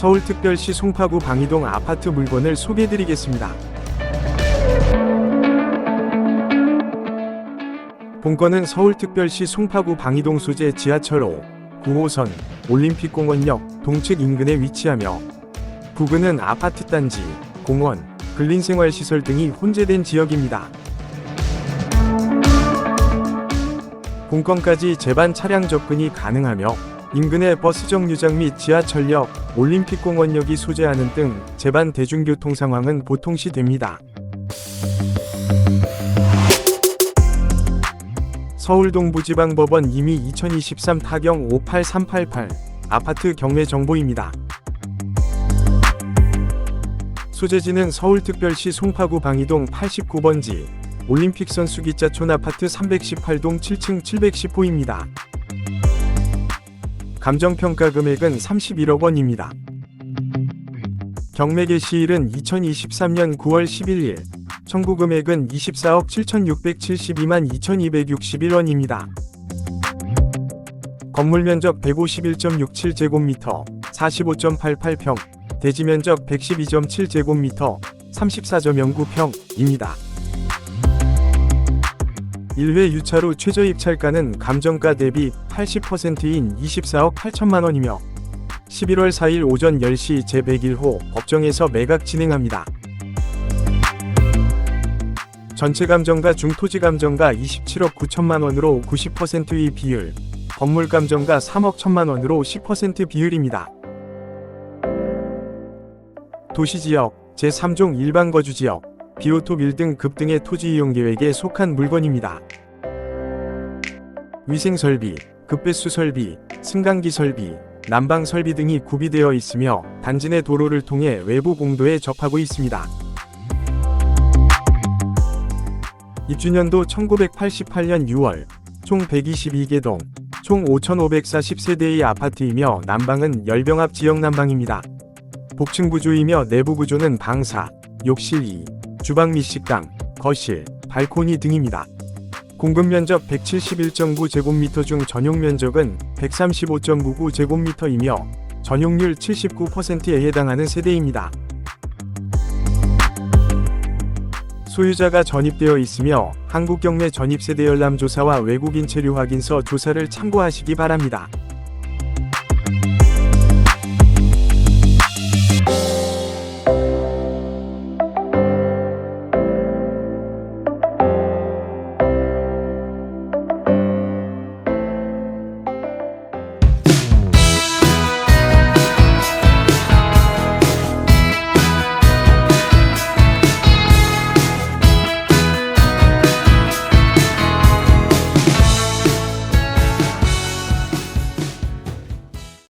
서울특별시 송파구 방이동 아파트 물건을 소개해드리겠습니다. 본건은 서울특별시 송파구 방이동 소재 지하철 5, 9호선, 올림픽공원역 동측 인근에 위치하며 부근은 아파트 단지, 공원, 근린생활시설 등이 혼재된 지역입니다. 본건까지 제반 차량 접근이 가능하며 인근의 버스 정류장 및 지하철역, 올림픽공원역이 소재하는 등 제반 대중교통 상황은 보통시 됩니다. 서울 동부지방법원 이미 2023 타경 58388 아파트 경매 정보입니다. 소재지는 서울특별시 송파구 방이동 89번지 올림픽 선 수기자촌 아파트 318동 7층 710호입니다. 감정평가 금액은 31억 원입니다. 경매 개시일은 2023년 9월 11일, 청구 금액은 24억 7,672만 2,261원입니다. 건물 면적 151.67제곱미터, 45.88평, 대지 면적 112.7제곱미터, 34.09평입니다. 1회 유차로 최저 입찰가는 감정가 대비 80%인 24억 8천만 원이며 11월 4일 오전 10시 제101호 법정에서 매각 진행합니다. 전체 감정가 중 토지 감정가 27억 9천만 원으로 90%의 비율, 건물 감정가 3억 1천만 원으로 10% 비율입니다. 도시지역, 제3종 일반 거주지역, 비오톱 1등 급등의 토지 이용 계획에 속한 물건입니다. 위생 설비, 급배수 설비, 승강기 설비, 난방 설비 등이 구비되어 있으며 단지 내 도로를 통해 외부 공도에 접하고 있습니다. 입주년도 1988년 6월, 총 122개 동, 총 5,540세대의 아파트이며 난방은 열병합 지역 난방입니다. 복층 구조이며 내부 구조는 방사, 욕실 2, 주방 및 식당, 거실, 발코니 등입니다. 공급 면적 171.9제곱미터 중 전용 면적은 135.99제곱미터이며 전용률 79%에 해당하는 세대입니다. 소유자가 전입되어 있으며 한국경매 전입세대 열람조사와 외국인 체류 확인서 조사를 참고하시기 바랍니다.